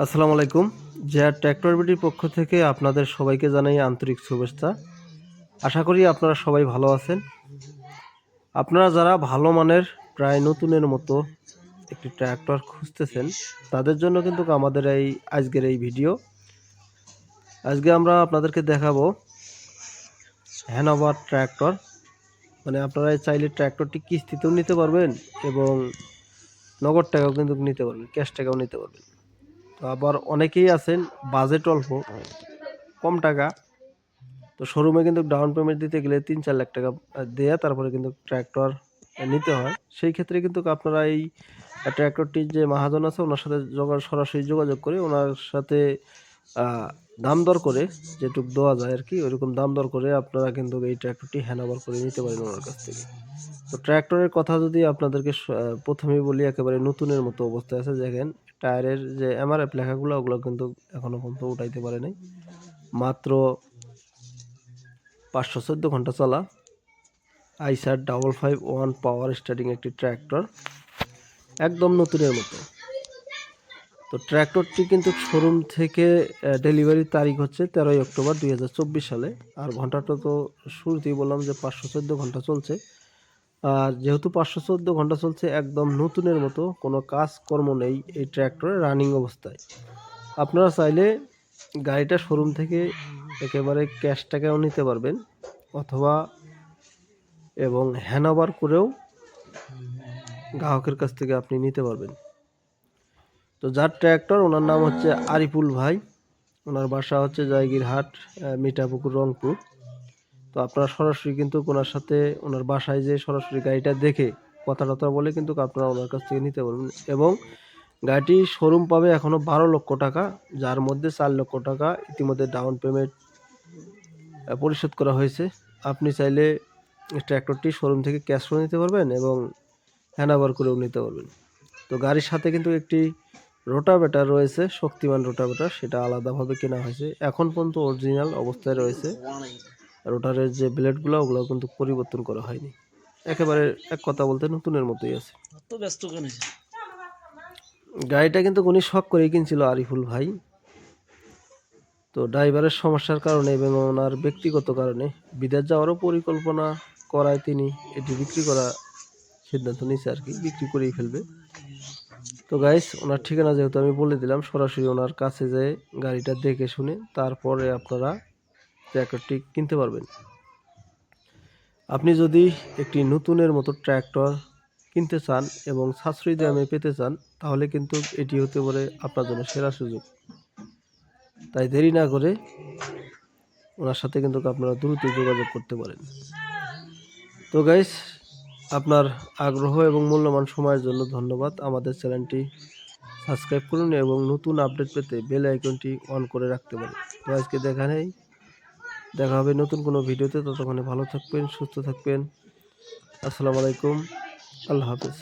আসসালামু আলাইকুম। JR tractor বিটির পক্ষ থেকে আপনাদের সবাইকে জানাই আন্তরিক শুভেচ্ছা। আশা করি আপনারা সবাই ভালো আছেন। আপনারা যারা ভালো মানের, প্রায় নতুনের মতো একটি ট্র্যাক্টর খুঁজতেছেন, তাদের জন্য কিন্তু আমাদের এই আজকের এই ভিডিও। আজকে আমরা আপনাদেরকে দেখাবো হ্যানোভার ট্র্যাক্টর। মানে আপনারা চাইলে ট্র্যাক্টরটি কিস্তিতেও নিতে পারবেন এবং নগদ টাকাও কিন্তু নিতে পারবেন, ক্যাশ টাকাও নিতে পারবেন। তো আবার অনেকেই আছেন, বাজেট অল্প, কম টাকা। তো শোরুমে কিন্তু ডাউন পেমেন্ট দিতে গেলে তিন চার লাখ টাকা দেয়া, তারপরে কিন্তু ট্র্যাক্টর নিতে হয়। সেই ক্ষেত্রে কিন্তু আপনারা এই ট্র্যাক্টরটির যে মহাজন আছে, ওনার সাথে সরাসরি যোগাযোগ করে ওনার সাথে দাম দর করে যেটুক দেওয়া যায় আর কি, ওইরকম দাম দর করে আপনারা কিন্তু এই ট্র্যাক্টরটি হ্যান্ড করে নিতে পারেন ওনার কাছ থেকে। তো ট্র্যাক্টরের কথা যদি আপনাদেরকে প্রথমেই বলি, একেবারে নতুনের মতো অবস্থায় আছে, দেখেন টায়ারের যে এমআরএফ লেখাগুলো ওগুলো কিন্তু এখনও পর্যন্ত উঠাইতে পারে নাই। মাত্র পাঁচশো চোদ্দ ঘণ্টা চলা। Eicher double five one power starting একটি ট্র্যাক্টর, একদম নতুনের মতো। তো ট্র্যাক্টরটি কিন্তু শোরুম থেকে ডেলিভারির তারিখ হচ্ছে তেরোই অক্টোবর দুই হাজার চব্বিশ সালে। আর ঘন্টাটা তো শুরুতেই বললাম যে পাঁচশো চোদ্দ ঘণ্টা চলছে। যেহেতু পাঁচশো চোদ্দ ঘণ্টা চলছে, একদম নতুনের মতো কোনো কাজকর্ম নেই এই ট্র্যাক্টরে রানিং অবস্থায়। আপনারা চাইলে গাড়িটা শোরুম থেকে একেবারে ক্যাশ টাকাও নিতে পারবেন, অথবা এবং হ্যান্ডওভার করেও গ্রাহকের কাছ থেকে আপনি নিতে পারবেন। তো যার ট্র্যাক্টর, ওনার নাম হচ্ছে আরিফুল ভাই। ওনার বাসা হচ্ছে জয়গিরহাট মিঠাপুকুর, রংপুর। তো আপনারা সরাসরি কিন্তু ওনার সাথে, ওনার বাসায় যে সরাসরি গাড়িটা দেখে কথা টথা বলে কিন্তু আপনারা ওনার কাছ থেকে নিতে পারবেন। এবং গাড়িটি শোরুম পাবে এখনও বারো লক্ষ টাকা, যার মধ্যে চার লক্ষ টাকা ইতিমধ্যে ডাউন পেমেন্ট পরিশোধ করা হয়েছে। আপনি চাইলে ট্র্যাক্টরটি শোরুম থেকে ক্যাশ করে নিতে পারবেন এবং হ্যান্ড ওভার করেও নিতে পারবেন। তো গাড়ির সাথে কিন্তু একটি রোটাভেটার রয়েছে, শক্তিমান রোটাভেটার সেটা আলাদাভাবে কেনা হয়েছে। এখন পর্যন্ত অরিজিনাল অবস্থায় রয়েছে। রোটারের যে ব্লেডগুলো ওগুলো কিন্তু পরিবর্তন করা হয়নি। একেবারে এক কথা বলতে নতুনের মতোই আছে। ব্যস্ত গাড়িটা কিন্তু উনি শখ করেই কিনছিল আরিফুল ভাই। তো ড্রাইভারের সমস্যার কারণে এবং ওনার ব্যক্তিগত কারণে বিদেশ যাওয়ারও পরিকল্পনা করায় তিনি। এটি বিক্রি করা সিদ্ধান্ত নিয়েছে আর কি বিক্রি করেই ফেলবে। তো গাইস ওনার ঠিকানা যেহেতু আমি বলে দিলাম সরাসরি ওনার কাছে যেয়ে গাড়িটা দেখে শুনে তারপরে আপনারা ট্র্যাক্টরটি কিনতে পারবেন। আপনি যদি একটি নতুনের মতো ট্র্যাক্টর কিনতে চান এবং সাশ্রয়ী দামে পেতে চান, তাহলে কিন্তু এটি হতে পারে আপনার জন্য সেরা সুযোগ। তাই দেরি না করে ওনার সাথে কিন্তু আপনারা দ্রুত যোগাযোগ করতে পারেন। তো গাইস আপনার আগ্রহ এবং মূল্যবান সময়ের জন্য ধন্যবাদ। আমাদের চ্যানেলটি সাবস্ক্রাইব করুন এবং নতুন আপডেট পেতে বেল আইকনটি অন করে রাখতে পারেন। তো আজকে দেখা নেই। দেখা হবে নতুন কোনো ভিডিওতে। ততক্ষণে ভালো থাকবেন সুস্থ থাকবেন। আসসালামু আলাইকুম। আল্লাহ হাফেজ।